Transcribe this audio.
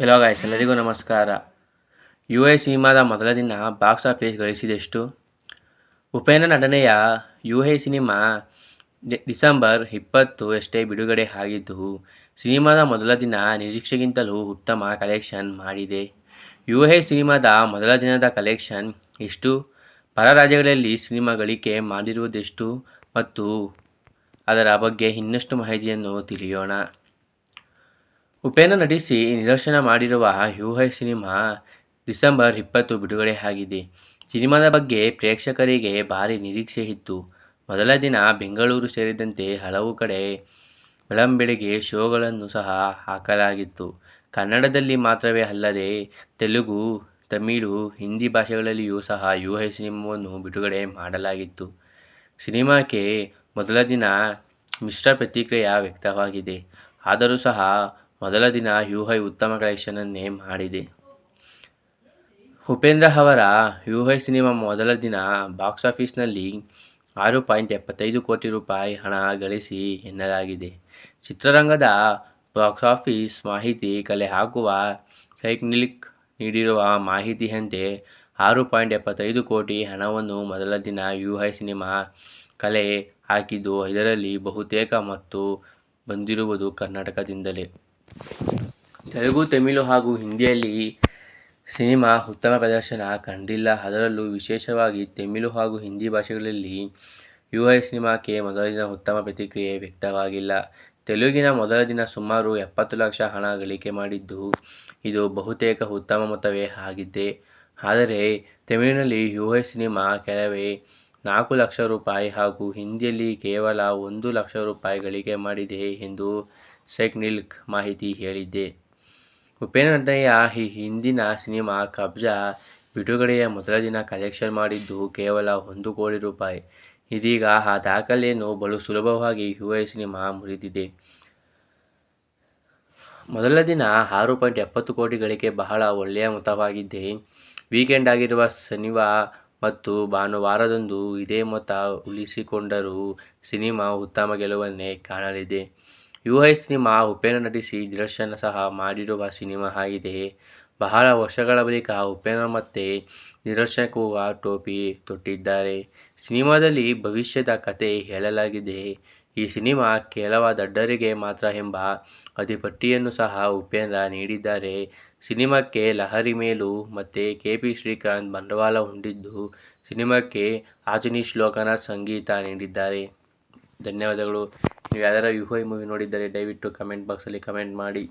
Hello guys ಎಲ್ಲರಿಗೂ ನಮಸ್ಕಾರ. U A ಸಿನಿಮಾದ ಮೊದಲ ದಿನ ಬಾಕ್ಸ್ ಆಫೀಸ್ ಗಳಿಸಿದೆಷ್ಟು? ಉಪೇಂದ್ರ ನಟನೆಯ ಯು ಎ ಸಿನಿಮಾ ಡಿಸೆಂಬರ್ ಇಪ್ಪತ್ತು ಅಷ್ಟೇ ಬಿಡುಗಡೆ ಆಗಿದ್ದು, ಸಿನಿಮಾದ ಮೊದಲ ದಿನ ನಿರೀಕ್ಷೆಗಿಂತಲೂ ಉತ್ತಮ ಕಲೆಕ್ಷನ್ ಮಾಡಿದೆ. ಯು ಎ ಸಿನಿಮಾದ ಮೊದಲ ದಿನದ ಕಲೆಕ್ಷನ್ ಎಷ್ಟು? ಪರ ರಾಜ್ಯಗಳಲ್ಲಿ ಸಿನಿಮಾ ಗಳಿಕೆ ಮಾಡಿರುವುದೆಷ್ಟು? ಮತ್ತು ಅದರ ಬಗ್ಗೆ ಇನ್ನಷ್ಟು ಮಾಹಿತಿಯನ್ನು ತಿಳಿಯೋಣ. ಉಪೇಂದ್ರ ನಟಿಸಿ ನಿದರ್ಶನ ಮಾಡಿರುವ ಯುಹೈ ಸಿನಿಮಾ ಡಿಸೆಂಬರ್ ಇಪ್ಪತ್ತು ಬಿಡುಗಡೆ ಆಗಿದೆ. ಸಿನಿಮಾದ ಬಗ್ಗೆ ಪ್ರೇಕ್ಷಕರಿಗೆ ಭಾರಿ ನಿರೀಕ್ಷೆ ಇತ್ತು. ಮೊದಲ ದಿನ ಬೆಂಗಳೂರು ಸೇರಿದಂತೆ ಹಲವು ಕಡೆ ಬೆಳಂಬೆಳಗ್ಗೆ ಶೋಗಳನ್ನು ಸಹ ಹಾಕಲಾಗಿತ್ತು. ಕನ್ನಡದಲ್ಲಿ ಮಾತ್ರವೇ ಅಲ್ಲದೆ ತೆಲುಗು, ತಮಿಳು, ಹಿಂದಿ ಭಾಷೆಗಳಲ್ಲಿಯೂ ಸಹ ಯುಹೈ ಸಿನಿಮಾವನ್ನು ಬಿಡುಗಡೆ ಮಾಡಲಾಗಿತ್ತು. ಸಿನಿಮಾಕ್ಕೆ ಮೊದಲ ದಿನ ಮಿಶ್ರ ಪ್ರತಿಕ್ರಿಯೆ ವ್ಯಕ್ತವಾಗಿದೆ. ಆದರೂ ಸಹ ಮೊದಲ ದಿನ ಯುಹೈ ಉತ್ತಮ ಕಲೆಕ್ಷನನ್ನೇ ಮಾಡಿದೆ ಉಪೇಂದ್ರ ಅವರ ಯುಹೈ ಸಿನಿಮಾ ಮೊದಲ ದಿನ ಬಾಕ್ಸ್ ಆಫೀಸ್ನಲ್ಲಿ ಆರು ಪಾಯಿಂಟ್ ಎಪ್ಪತ್ತೈದು ಕೋಟಿ ರೂಪಾಯಿ ಹಣ ಗಳಿಸಿ ಎನ್ನಲಾಗಿದೆ. ಚಿತ್ರರಂಗದ ಬಾಕ್ಸ್ ಆಫೀಸ್ ಮಾಹಿತಿ ಕಲೆ ಹಾಕುವ ಸೈಕ್ನಿಲಿಕ್ ನೀಡಿರುವ ಮಾಹಿತಿಯಂತೆ ಆರು ಪಾಯಿಂಟ್ ಎಪ್ಪತ್ತೈದು ಕೋಟಿ ಹಣವನ್ನು ಮೊದಲ ದಿನ ಯುಹೈ ಸಿನಿಮಾ ಕಲೆ ಹಾಕಿದ್ದು ಇದರಲ್ಲಿ ಬಹುತೇಕ ಮತ್ತು ಬಂದಿರುವುದು ಕರ್ನಾಟಕದಿಂದಲೇ. ತೆಲುಗು, ತಮಿಳು ಹಾಗೂ ಹಿಂದಿಯಲ್ಲಿ ಸಿನಿಮಾ ಉತ್ತಮ ಪ್ರದರ್ಶನ ಕಂಡಿಲ್ಲ. ಅದರಲ್ಲೂ ವಿಶೇಷವಾಗಿ ತಮಿಳು ಹಾಗೂ ಹಿಂದಿ ಭಾಷೆಗಳಲ್ಲಿ ಯುಐ ಸಿನಿಮಾಕ್ಕೆ ಮೊದಲ ದಿನ ಉತ್ತಮ ಪ್ರತಿಕ್ರಿಯೆ ವ್ಯಕ್ತವಾಗಿಲ್ಲ. ತೆಲುಗಿನ ಮೊದಲ ದಿನ ಸುಮಾರು ಎಪ್ಪತ್ತು ಲಕ್ಷ ಹಣ ಗಳಿಕೆ ಮಾಡಿದ್ದು, ಇದು ಬಹುತೇಕ ಉತ್ತಮ ಮೊತ್ತವೇ ಆಗಿದೆ ಆದರೆ, ತಮಿಳಿನಲ್ಲಿ ಯುಐ ಸಿನಿಮಾ ಕೆಲವೇ ನಾಲ್ಕು ಲಕ್ಷ ರೂಪಾಯಿ ಹಾಗೂ ಹಿಂದಿಯಲ್ಲಿ ಕೇವಲ ಒಂದು ಲಕ್ಷ ರೂಪಾಯಿ ಗಳಿಕೆ ಮಾಡಿದೆ ಎಂದು ಸೈಕ್ನಿಲ್ಕ್ ಮಾಹಿತಿ ಹೇಳಿದ್ದೆ. ಉಪೇಂದ್ರ ಹಿ ಈ ಹಿಂದಿನ ಸಿನಿಮಾ ಕಬ್ಜಾ ಬಿಡುಗಡೆಯ ಮೊದಲ ದಿನ ಕಲೆಕ್ಷನ್ ಮಾಡಿದ್ದು ಕೇವಲ ಒಂದು ಕೋಟಿ ರೂಪಾಯಿ. ಇದೀಗ ಆ ದಾಖಲೆಯನ್ನು ಬಲು ಸುಲಭವಾಗಿ ಯುಐ ಸಿನಿಮಾ ಮುರಿದಿದೆ. ಮೊದಲ ದಿನ ಆರು ಪಾಯಿಂಟ್ ಎಪ್ಪತ್ತು ಕೋಟಿ ಗಳಿಕೆ ಬಹಳ ಒಳ್ಳೆಯ ಮೊತ್ತವಾಗಿದ್ದೆ ವೀಕೆಂಡ್ ಆಗಿರುವ ಶನಿವಾರ ಮತ್ತು ಭಾನುವಾರದಂದು ಇದೇ ಮೊತ್ತ ಉಳಿಸಿಕೊಂಡರೂ ಸಿನಿಮಾ ಉತ್ತಮ ಗೆಲುವನ್ನೇ ಕಾಣಲಿದೆ. ಯುಐ ಸಿನಿಮಾ ಉಪೇಂದ್ರ ನಟಿಸಿ ನಿದರ್ಶನ ಸಹ ಮಾಡಿರುವ ಸಿನಿಮಾ ಆಗಿದೆ. ಬಹಳ ವರ್ಷಗಳ ಬಳಿಕ ಉಪೇಂದ್ರ ಮತ್ತೆ ನಿರ್ದೇಶಕುವ ಟೋಪಿ ತೊಟ್ಟಿದ್ದಾರೆ. ಸಿನಿಮಾದಲ್ಲಿ ಭವಿಷ್ಯದ ಕತೆ ಹೇಳಲಾಗಿದೆ. ಈ ಸಿನಿಮಾ ಕೇವಲ ದಡ್ಡರಿಗೆ ಮಾತ್ರ ಎಂಬ ಅಧಿಪಟ್ಟಿಯನ್ನು ಸಹ ಉಪೇಂದ್ರ ನೀಡಿದ್ದಾರೆ. ಸಿನಿಮಾಕ್ಕೆ ಲಹರಿ ಮೇಲು ಮತ್ತು ಕೆ ಪಿ ಶ್ರೀಕಾಂತ್ ಬಂಡವಾಳ ಹೊಂದಿದ್ದು ಸಿನಿಮಾಕ್ಕೆ ಆಜನೀಶ್ ಲೋಕನಾಥ್ ಸಂಗೀತ ನೀಡಿದ್ದಾರೆ. ಧನ್ಯವಾದಗಳು. ನೀವು ಯಾವ್ದಾರ ಯು ಐ ಮೂವಿ ನೋಡಿದ್ದರೆ ದಯವಿಟ್ಟು ಕಮೆಂಟ್ ಬಾಕ್ಸಲ್ಲಿ ಕಮೆಂಟ್ ಮಾಡಿ.